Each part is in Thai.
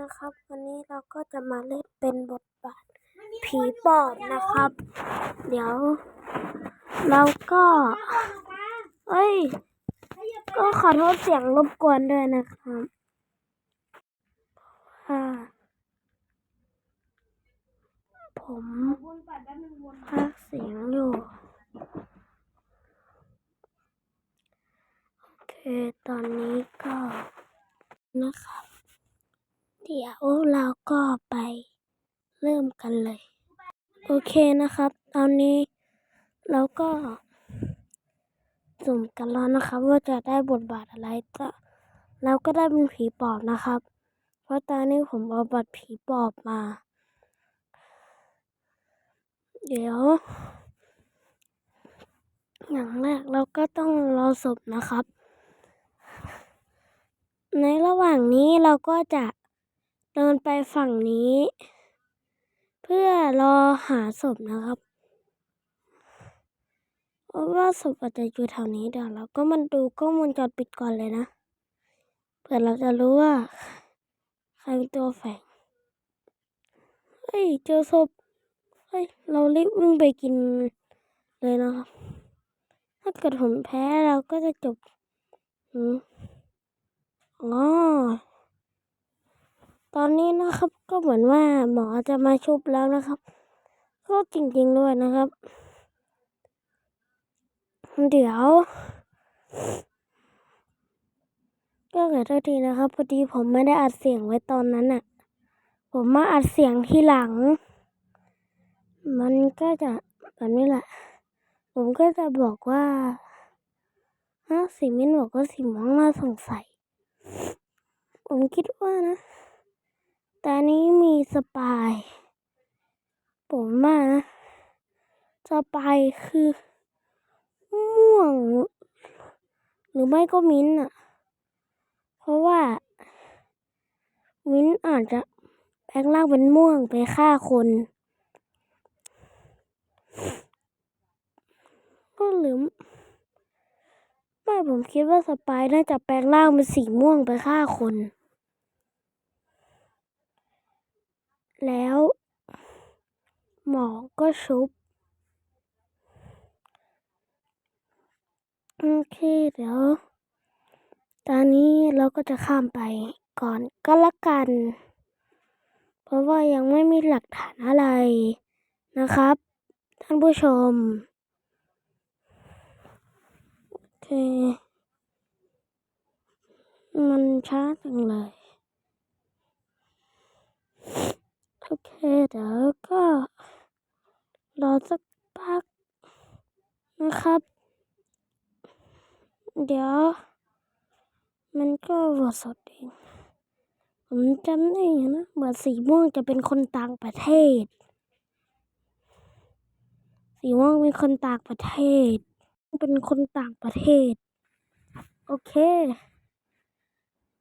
นะครับ วันนี้เราก็จะมาเล่นเป็นบทบาทผีปอบนะครับ เดี๋ยว เราก็ เอ้ย ก็ขอโทษเสียงรบกวนด้วยนะครับว่าผมพากเสียงอยู่โอเคตอนนี้ก็นะครับ เดี๋ยวเราก็ไปเริ่มกันเลย โอเคนะครับ ตอนนี้เราก็สุ่มกันแล้วนะครับ ว่าจะได้บทบาทอะไรก็เราก็ได้เป็นผีปอบนะครับ เพราะตอนนี้ผมเอาบัตรผีปอบมา เดี๋ยว อย่างแรกเราก็ต้องรอศพนะครับ ในระหว่างนี้เราก็จะ เดินไปฝั่งนี้ เพื่อรอหาศพนะครับเพราะว่าศพอาจจะอยู่แถวนี้เดี๋ยวเราก็มาดูกล้องวงจรปิดก่อนเลยนะเผื่อเราจะรู้ว่า ใครเป็นตัวแฝงเฮ้ยเจอศพเฮ้ยเรารีบวิ่งไปกินเลยนะครับ ถ้าเกิดผมแพ้เราก็จะจบ อืมอ๋อ ตอนนี้นะครับก็เหมือนว่าหมอจะมาชุบแล้วนะครับ ก็จริงๆด้วยนะครับ เดี๋ยว ก็ขอโทษทีนะครับพอดีผมไม่ได้อัดเสียงไว้ตอนนั้นน่ะ ผมมาอัดเสียงทีหลัง มันก็จะแบบนี้แหละ ผมก็จะบอกว่าฮะสีมิ้นบอกว่าสีม่วงน่าสงสัย ผมคิดว่านะ ต่อันนี้มีสปาย ผมว่านะสปายคือ ม่วง หรือไม่ก็มิ้นอะ เพราะว่า มิ้นอาจจะแปลงร่างเป็นม่วงไปฆ่าคนก็หรือไม่ผมคิดว่าสปายน่าจะแปลงร่างเป็นสีม่วงไปฆ่าคน แล้ว หมอก็ชุบ โอเค เดี๋ยว ตอนนี้เราก็จะข้ามไปก่อนก็แล้วกัน เพราะว่ายังไม่มีหลักฐานอะไรนะครับ ท่านผู้ชม โอเค มันช้าจังเลย โอ เดี๋ยวก็รอสักพักนะครับ เดี๋ยว มันก็บทสดเอง ผมจำได้อยู่นะเหมือนสีม่วงจะเป็นคนต่างประเทศ สีม่วงเป็นคนต่างประเทศ เป็นคนต่างประเทศ โอเค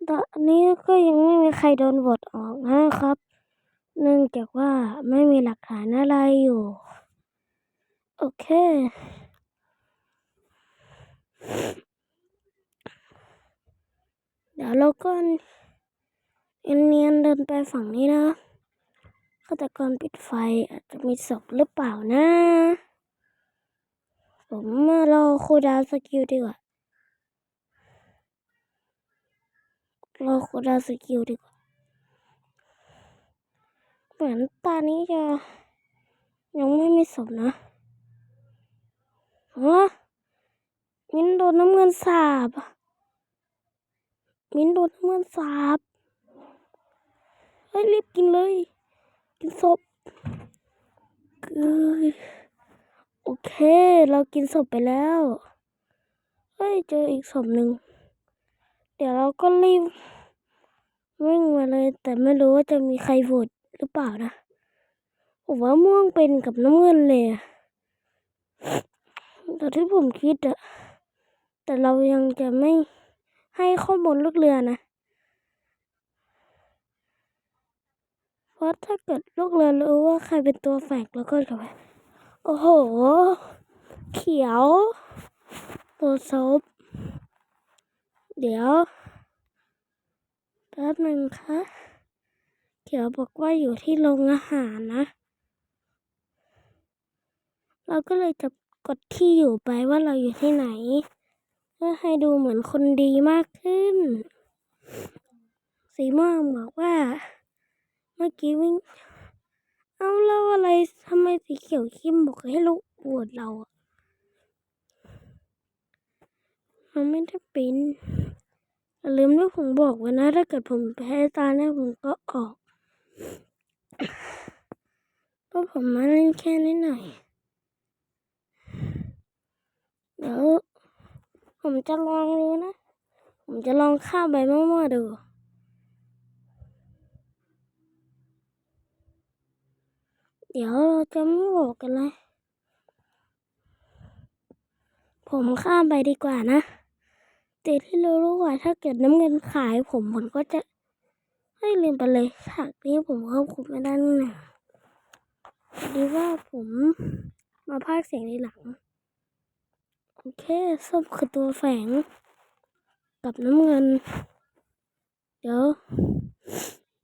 ตอนนี้ก็ยังไม่มีใครโดนบทออกนะครับ เนื่องจากว่าไม่มีหลักฐานอะไรอยู่ โอเค เดี๋ยวเราก็เนียนๆเดินไปฝั่งนี้นะฆาตกรปิดไฟอาจจะมีศพหรือเปล่านะ ผมมารอคูดาวสกิลดีกว่ารอคูดาวสกิลดีกว่า เหมือนตอนนี้จะยังไม่มีศพนะฮะมินโดนน้ำเงินสาบ มินโดนน้ำเงินสาบ เฮ้ยรีบกินเลย กินศพคือโอเค เรากินศพไปแล้ว เฮ้ยเจออีกศพหนึ่ง เดี๋ยวเราก็รีบวิ่งมาเลย แต่ไม่รู้ว่าจะมีใครโหวต หรือเปล่านะผมว่าม่วงเป็นกับน้ำเงินเลยอะแต่ที่ผมคิดอะแต่เรายังจะไม่ให้ข้อมูลลูกเรือนะ เพราะถ้าเกิดลูกเรือรู้ว่าใครเป็นตัวแฝงแล้วก็จะแบบโอ้โห เขียว ตัวซบเดี๋ยวแป๊บหนึ่งค่ะ เขียวบอกว่าอยู่ที่โรงอาหารนะ เราก็เลยจะกดที่อยู่ไปว่าเราอยู่ที่ไหน เพื่อให้ดูเหมือนคนดีมากขึ้น สีม่วงบอกว่า เมื่อกี้วิ่ง เอาเราอะไรทำไมสีเขียวเข้มบอกให้เราปวดเราอะมันไม่ได้เป็นลืมที่ผมบอกไว้นะ ถ้าเกิดผมแพ้ตาเนี่ยผมก็ออก เพราะผมมาเล่นแค่นิดหน่อย เดี๋ยว ผมจะลองดูนะ ผมจะลองข้ามไปมั่วๆดูเดี๋ยวเราจะไม่บอกกันเลย ผมข้ามไปดีกว่านะแต่ที่เรารู้ว่าถ้าเกิดน้ำเงินขายผมผมก็จะ ให้ลืมไปเลยฉากนี้ผมควบคุมไม่ได้นี่นะดีว่าผมมาพากเสียงในหลัง โอเคส้มคือตัวแฝง กับน้ำเงิน เดี๋ยว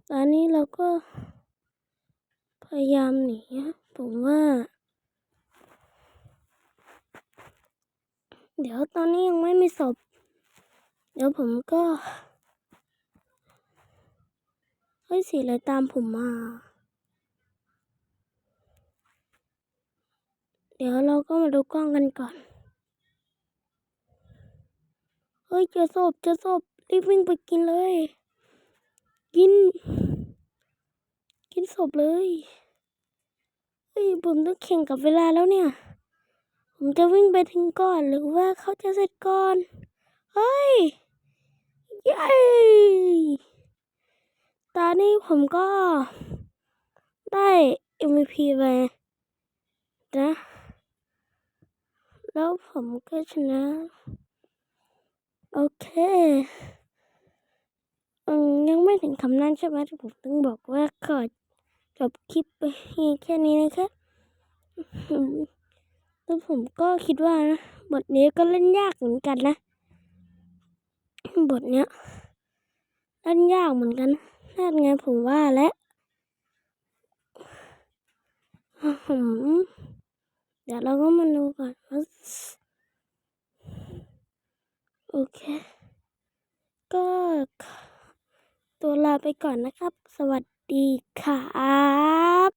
ตอนนี้เราก็ พยายามหนีผมว่า เดี๋ยวตอนนี้ยังไม่มีศพ เดี๋ยวผมก็ ฮ้ยสีอะไรตามผมมา เดี๋ยวเราก็มาดูกล้องกันก่อน เฮ้ยเจอศพเจอศพรีบวิ่งไปกินเลย กิน กินศพเลย เฮ้ยผมต้องแข่งกับเวลาแล้วเนี่ย ผมจะวิ่งไปถึงก่อนหรือว่าเขาจะเสร็จก่อน เฮ้ย เย้ ตอนนี้ผมก็ได้ MVP ไปนะ แล้วผมก็ชนะ โอเคอืมยังไม่ถึงคำนั้นใช่ไหมที่ผมต้องบอกว่าขอจบคลิปไปแค่นี้นะคะอืมแล้วผมก็คิดว่านะบทนี้ก็เล่นยากเหมือนกันนะ บทเนี้ยเล่นยากเหมือนกันนั่ นไงผมว่าแล้วอืมเดี๋ยวเราก็มาดูก่อนว่าโอเค ก็ตัวลาไปก่อนนะครับ สวัสดีครับ